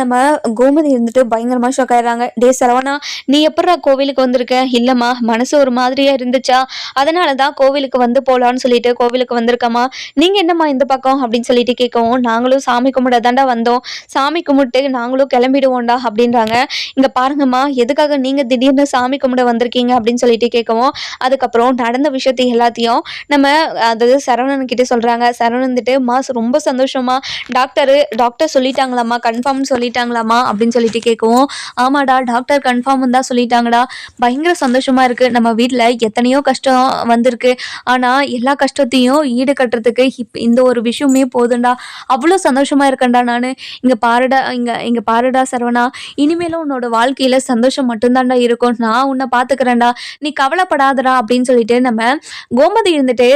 நம்ம கோமதி இருந்துட்டு பயங்கரமாக ஷாக் ஆயிடுறாங்க. டே சரவணா நீ எப்படா கோவிலுக்கு வந்திருக்க? இல்லைம்மா மனசு ஒரு மாதிரியா இருந்துச்சா? அதனால தான் கோவிலுக்கு வந்து போகலான்னு சொல்லிட்டு கோவிலுக்கு வந்திருக்கம்மா. நீங்கள் என்னம்மா இந்த பக்கம்? அப்படின்னு சொல்லிட்டு கேட்கவும் நாங்களும் சாமி கும்பிட தாண்டா வந்தோம். சாமி கும்பிட்டு நாங்களும் கிளம்பிடுவோம்டா அப்படின்றாங்க. இங்கே பாருங்கம்மா எதுக்காக நீங்கள் திடீர்னு சாமி கும்பிட வந்திருக்கீங்க? அப்படின்னு சொல்லிட்டு கேட்கவும் அதுக்கப்புறம் நடந்த விஷயத்தை எல்லாத்தையும் நம்ம அதாவது சரவணன் கிட்ட சொல்கிறாங்க சரவணன் வந்துட்டு மாஸ் ரொம்ப சந்தோஷமா டாக்டரு டாக்டர் சொல்லிட்டாங்க. சொல்லிட்டாங்களாம்மா கன்ஃபார்ம் சொல்லிட்டாங்களாம்மா அப்படின்னு சொல்லிட்டு கேட்கவும் ஆமாடா டாக்டர் கன்ஃபார்ம் தான் சொல்லிட்டாங்கடா. பயங்கர சந்தோஷமா இருக்கு. நம்ம வீட்டில் எத்தனையோ கஷ்டம் வந்திருக்கு. ஆனால் எல்லா கஷ்டத்தையும் ஈடு கட்டுறதுக்கு இப் இந்த ஒரு விஷயமே போதும்டா. அவ்வளோ சந்தோஷமா இருக்கேன்டா நான். இங்கே பாருடா இங்கே இங்கே பாருடா சரவணா. இனிமேலும் உன்னோட வாழ்க்கையில் சந்தோஷம் மட்டும்தான்டா இருக்கும். நான் உன்னை பார்த்துக்கிறேன்டா நீ கவலைப்படாதடா அப்படின்னு சொல்லிட்டு நம்ம கோமதி இருந்துட்டு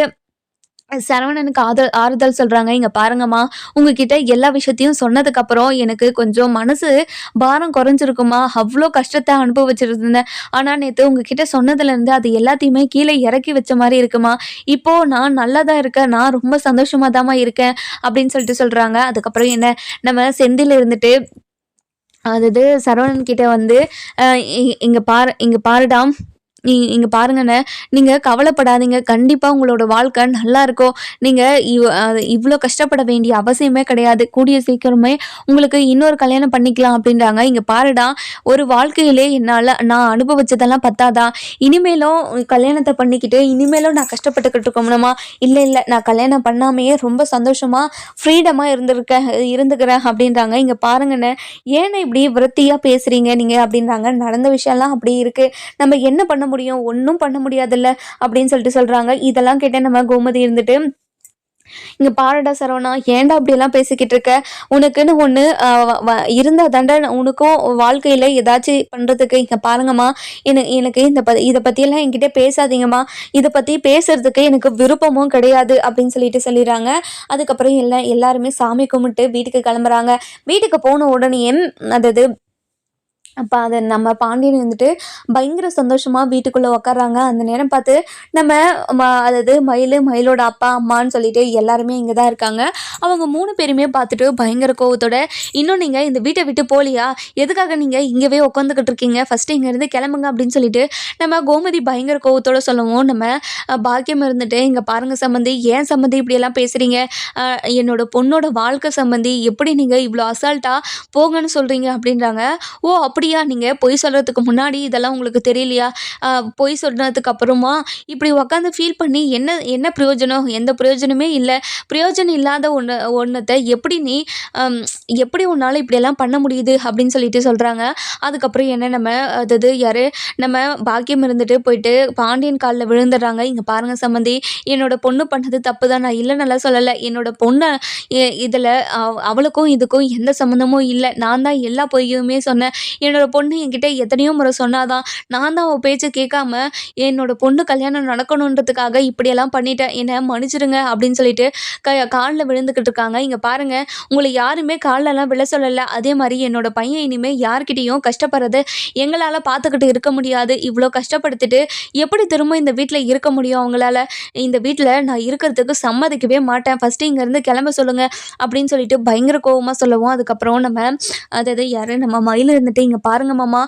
சரவணனுக்கு ஆதல் ஆறுதல் சொல்கிறாங்க இங்கே பாருங்கம்மா உங்ககிட்ட எல்லா விஷயத்தையும் சொன்னதுக்கப்புறம் எனக்கு கொஞ்சம் மனசு பாரம் குறைஞ்சிருக்குமா அவ்வளோ கஷ்டத்தை அனுபவிச்சிருந்தேன். ஆனால் நேற்று உங்ககிட்ட சொன்னதுலேருந்து அது எல்லாத்தையுமே கீழே இறக்கி வச்ச மாதிரி இருக்குமா? இப்போது நான் நல்லா தான் இருக்கேன். நான் ரொம்ப சந்தோஷமாக தாம்மா இருக்கேன் அப்படின்னு சொல்லிட்டு சொல்கிறாங்க அதுக்கப்புறம் என்ன நம்ம செந்தில் இருந்துட்டு அதாவது சரவணன் கிட்ட வந்து இங்கே பாரு இங்கே பாருடா நீ இங்கே பாருங்கண்ணே நீங்கள் கவலைப்படாதீங்க. கண்டிப்பாக உங்களோட வாழ்க்கை நல்லா இருக்கும். நீங்கள் இவ் இவ்வளோ கஷ்டப்பட வேண்டிய அவசியமே கிடையாது. கூடிய சீக்கிரமே உங்களுக்கு இன்னொரு கல்யாணம் பண்ணிக்கலாம் அப்படின்றாங்க. இங்கே பாருடா ஒரு வாழ்க்கையிலே என்னால் நான் அனுபவிச்சதெல்லாம் பத்தாதா? இனிமேலும் கல்யாணத்தை பண்ணிக்கிட்டு இனிமேலும் நான் கஷ்டப்பட்டுக்கிட்டு இருக்கோம்னமா இல்லை இல்லை நான் கல்யாணம் பண்ணாமையே ரொம்ப சந்தோஷமாக ஃப்ரீடமாக இருந்திருக்கேன் இருந்துக்கிறேன் அப்படின்றாங்க. இங்கே பாருங்கண்ணே ஏன்னா இப்படி விரத்தியாக பேசுகிறீங்க நீங்கள் அப்படின்றாங்க. நடந்த விஷயம்லாம் அப்படி இருக்குது நம்ம என்ன பண்ண முடியும் ஒன்றும் பண்ண முடியாதுல்ல அப்படின்னு சொல்லிட்டு சொல்கிறாங்க இதெல்லாம் கேட்டேன் நம்ம கோமதி இருந்துட்டு இங்க பாருடா சரவணா ஏன்டா அப்படியெல்லாம் பேசிக்கிட்டு இருக்க? உனக்குன்னு ஒன்று இருந்தால் தாண்டா உனக்கும் வாழ்க்கையில் ஏதாச்சும் பண்ணுறதுக்கு இங்கே பாருங்கம்மா. எனக்கு எனக்கு இந்த ப இதை பற்றியெல்லாம் என்கிட்ட பேசாதீங்கம்மா. இதை பற்றி பேசுறதுக்கு எனக்கு விருப்பமும் கிடையாது அப்படின்னு சொல்லிட்டு சொல்லிடுறாங்க. அதுக்கப்புறம் எல்லாம் எல்லாருமே சாமி கும்பிட்டு வீட்டுக்கு கிளம்புறாங்க. வீட்டுக்கு போன உடனே அதாவது அப்போ அதை நம்ம பாண்டியன் வந்துட்டு பயங்கர சந்தோஷமாக வீட்டுக்குள்ளே உக்காறாங்க அந்த நேரம் பார்த்து நம்ம அதாவது மயில் மயிலோட அப்பா அம்மான்னு சொல்லிட்டு எல்லாருமே இங்கே தான் இருக்காங்க. அவங்க மூணு பேருமே பார்த்துட்டு பயங்கர கோவத்தோட இன்னும் நீங்கள் இந்த வீட்டை விட்டு போலியா? எதுக்காக நீங்கள் இங்கேவே உட்காந்துக்கிட்டு இருக்கீங்க? ஃபஸ்ட்டு இங்கேருந்து கிளம்புங்க அப்படின்னு சொல்லிட்டு நம்ம கோமதி பயங்கர கோவத்தோட சொல்லவும் நம்ம பாக்கியம் இருந்துட்டு இங்கே பாருங்கள் சம்மந்தி ஏன் சம்மந்தி இப்படியெல்லாம் பேசுகிறீங்க என்னோட பொண்ணோட வாழ்க்கை சம்மந்தி எப்படி நீங்கள் இவ்வளோ அசால்ட்டாக போங்கன்னு சொல்கிறீங்க அப்படின்றாங்க. ஓ அப்படி அப்படியா? நீங்கள் பொய் சொல்கிறதுக்கு முன்னாடி இதெல்லாம் உங்களுக்கு தெரியலையா? பொய் சொல்கிறதுக்கு அப்புறமா இப்படி உக்காந்து ஃபீல் பண்ணி என்ன என்ன பிரயோஜனம்? எந்த பிரயோஜனமே இல்லை. பிரயோஜனம் இல்லாத ஒன்று ஒன்றத்தை எப்படி நீ எப்படி உன்னால் இப்படியெல்லாம் பண்ண முடியுது அப்படின்னு சொல்லிட்டு சொல்கிறாங்க அதுக்கப்புறம் என்ன நம்ம அதாவது யார் நம்ம பாக்கியம் இருந்துட்டு போயிட்டு பாண்டியன் காலில் விழுந்துடுறாங்க. இங்கே பாருங்கள் சம்மந்தி என்னோட பொண்ணு பண்ணது தப்பு தான். நான் இல்லை நல்லா சொல்லலை. என்னோட பொண்ணை இதில் அவளுக்கும் இதுக்கும் எந்த சம்மந்தமும் இல்லை. நான் தான் எல்லா பொய்யுமே சொன்னேன். என்னோட பொண்ணு என்கிட்ட எத்தனையோ முறை சொன்னாதான். நான் தான் அவள் பேச்சு கேட்காம என்னோட பொண்ணு கல்யாணம் நடக்கணுன்றதுக்காக இப்படியெல்லாம் பண்ணிட்டேன். என்னை மன்னிச்சிடுங்க அப்படின்னு சொல்லிட்டு க காலில் விழுந்துக்கிட்டு இருக்காங்க. இங்கே பாருங்கள் உங்களை யாருமே காலிலலாம் விழ சொல்லலை. அதே மாதிரி என்னோட பையன் இனிமேல் யார்கிட்டையும் கஷ்டப்படுறது எங்களால் பார்த்துக்கிட்டு இருக்க முடியாது. இவ்வளோ கஷ்டப்படுத்திட்டு எப்படி திரும்ப இந்த வீட்டில் இருக்க முடியும் அவங்களால? இந்த வீட்டில் நான் இருக்கிறதுக்கு சம்மதிக்கவே மாட்டேன். ஃபஸ்ட்டு இங்கேருந்து கிளம்ப சொல்லுங்கள் அப்படின்னு சொல்லிட்டு பயங்கர கோபமாக சொல்லவும். அதுக்கப்புறம் நம்ம அதாவது யார்? நம்ம மயில் இருந்துட்டு இங்கே பாருங்க மாமா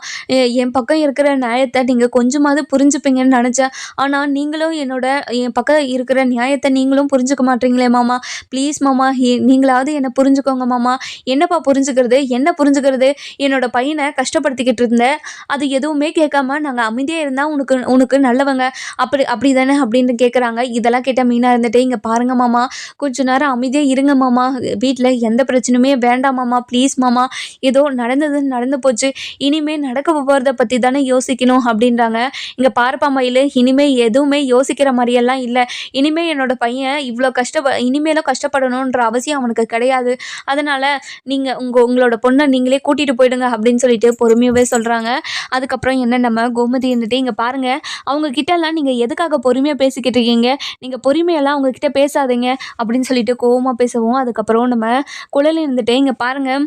என் பக்கம் இருக்கிற நியாயத்தை நீங்கள் கொஞ்சமாவது புரிஞ்சுப்பீங்கன்னு நினச்சேன். ஆனால் நீங்களும் என்னோட என் பக்கம் இருக்கிற நியாயத்தை நீங்களும் புரிஞ்சுக்க மாட்டீங்களே மாமா. ப்ளீஸ் மாமா நீங்களாவது என்னை புரிஞ்சுக்கோங்க மாமா. என்னப்பா புரிஞ்சுக்கிறது? என்ன புரிஞ்சுக்கிறது? என்னோட பையனை கஷ்டப்படுத்திக்கிட்டு இருந்தேன். அது எதுவுமே கேட்காம நாங்கள் அமைதியாக இருந்தால் உனக்கு உனக்கு நல்லவங்க. அப்படி அப்படி தானே அப்படின்னு கேட்குறாங்க இதெல்லாம் கேட்டால் மீனாக இருந்துட்டு இங்கே பாருங்க மாமா. கொஞ்ச நேரம் அமைதியாக இருங்க மாமா. வீட்டில் எந்த பிரச்சனையுமே வேண்டாம் மாமா. ப்ளீஸ் மாமா. ஏதோ நடந்தது நடந்து போச்சு. இனிமேல் நடக்க போகிறத பற்றி தானே யோசிக்கணும் அப்படின்றாங்க. இங்கே பார்ப்பா மயில் இனிமேல் எதுவுமே யோசிக்கிற மாதிரியெல்லாம் இல்லை. இனிமேல் என்னோடய பையன் இவ்வளோ கஷ்டப்ப இனிமேலும் கஷ்டப்படணுன்ற அவசியம் அவனுக்கு கிடையாது. அதனால் நீங்கள் உங்கள் உங்களோட பொண்ணை நீங்களே கூட்டிகிட்டு போயிடுங்க அப்படின்னு சொல்லிட்டு பொறுமையாகவே சொல்கிறாங்க அதுக்கப்புறம் என்ன நம்ம கோமதி இருந்துட்டு இங்கே பாருங்கள் அவங்க கிட்டலாம் நீங்கள் எதுக்காக பொறுமையாக பேசிக்கிட்டு இருக்கீங்க? நீங்கள் பொறுமையெல்லாம் அவங்கக்கிட்ட பேசாதீங்க. அப்படின்னு சொல்லிட்டு கோவமாக பேசவும். அதுக்கப்புறம் நம்ம குழல் இருந்துட்டு இங்கே பாருங்கள்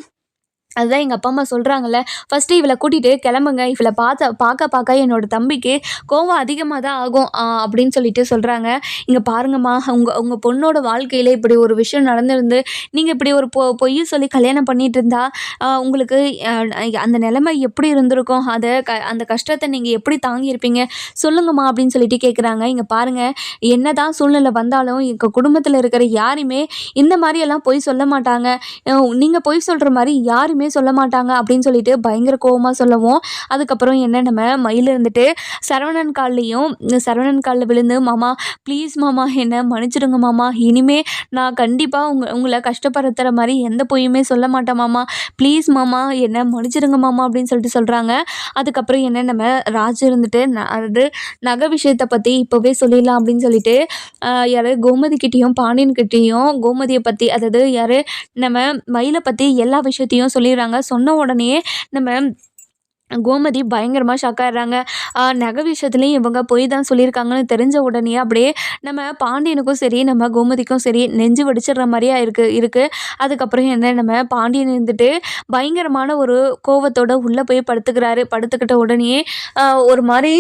அதுதான் எங்கள் அப்பா அம்மா சொல்கிறாங்கல்ல ஃபஸ்ட்டு இவளை கூட்டிகிட்டு கிளம்புங்க. இவளை பார்த்த பார்க்க பார்க்க என்னோடய தம்பிக்கு கோவம் அதிகமாக தான் ஆகும் அப்படின்னு சொல்லிட்டு சொல்கிறாங்க இங்கே பாருங்கம்மா உங்கள் உங்கள் பொண்ணோட வாழ்க்கையில் இப்படி ஒரு விஷயம் நடந்திருந்து நீங்கள் இப்படி ஒரு பொ பொய் சொல்லி கல்யாணம் பண்ணிகிட்டு இருந்தா உங்களுக்கு அந்த நிலைமை எப்படி இருந்திருக்கும்? அதை க அந்த கஷ்டத்தை நீங்கள் எப்படி தாங்கியிருப்பீங்க? சொல்லுங்கம்மா அப்படின்னு சொல்லிட்டு கேட்குறாங்க இங்கே பாருங்கள் என்ன தான் சூழ்நிலை வந்தாலும் எங்கள் குடும்பத்தில் இருக்கிற யாருமே இந்த மாதிரியெல்லாம் பொய் சொல்ல மாட்டாங்க. நீங்கள் பொய் சொல்கிற மாதிரி யாருமே சொல்ல மாட்டாங்க அப்படின்னு சொல்லிட்டு பயங்கர கோவமாக சொல்லவும். அதுக்கப்புறம் என்ன நம்ம மயில் இருந்துட்டு சரவணன் கால்லையும் சரவணன் காலில் விழுந்து மாமா ப்ளீஸ் மாமா என்ன மன்னிச்சிடுங்க மாமா. இனிமே நான் கண்டிப்பாக உங்க உங்களை கஷ்டப்படுத்துகிற மாதிரி எந்த பொய்யுமே சொல்ல மாட்டேன் மாமா. ப்ளீஸ் மாமா என்ன மன்னிச்சிடுங்க மாமா அப்படின்னு சொல்லிட்டு சொல்கிறாங்க அதுக்கப்புறம் என்ன நம்ம ராஜு இருந்துட்டு அது நகை விஷயத்தை பற்றி இப்போவே சொல்லிடலாம் அப்படின்னு சொல்லிட்டு யார் கோமதி கிட்டேயும் கோமதிக்கிட்டேயும் பாண்டியன்கிட்டேயும் கோமதியை பற்றி அதாவது யார் நம்ம மயிலை பற்றி எல்லா விஷயத்தையும் சொல்லி சொல்லிடுறாங்க சொன்ன உடனே நம்ம கோமதி பயங்கரமாக ஷாக் ஆயிடுறாங்க. நகை விஷயத்துலையும் இவங்க பொய் தான் சொல்லியிருக்காங்கன்னு தெரிஞ்ச உடனே அப்படியே நம்ம பாண்டியனுக்கும் சரி நம்ம கோமதிக்கும் சரி நெஞ்சு வெடிச்சிடுற மாதிரியா இருக்குது இருக்குது அதுக்கப்புறம் என்ன நம்ம பாண்டியன் இருந்துட்டு பயங்கரமான ஒரு கோவத்தோட உள்ளே போய் படுத்துக்கிறாரு. படுத்துக்கிட்ட உடனே ஒரு மாதிரி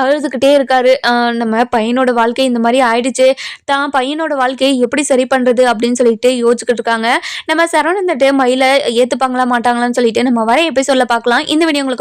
அழுதுகிட்டே இருக்காரு. நம்ம பையனோட வாழ்க்கை இந்த மாதிரி ஆயிடுச்சு. தான் பையனோட வாழ்க்கையை எப்படி சரி பண்ணுறது அப்படின்னு சொல்லிட்டு யோசிச்சுக்கிட்டு இருக்காங்க. நம்ம சரவணந்துட்டு மயிலை ஏற்றுப்பாங்களா மாட்டாங்களான்னு சொல்லிட்டு நம்ம வர எப்படி சொல்ல பார்க்கலாம். இந்த வீடியோ உங்களுக்கு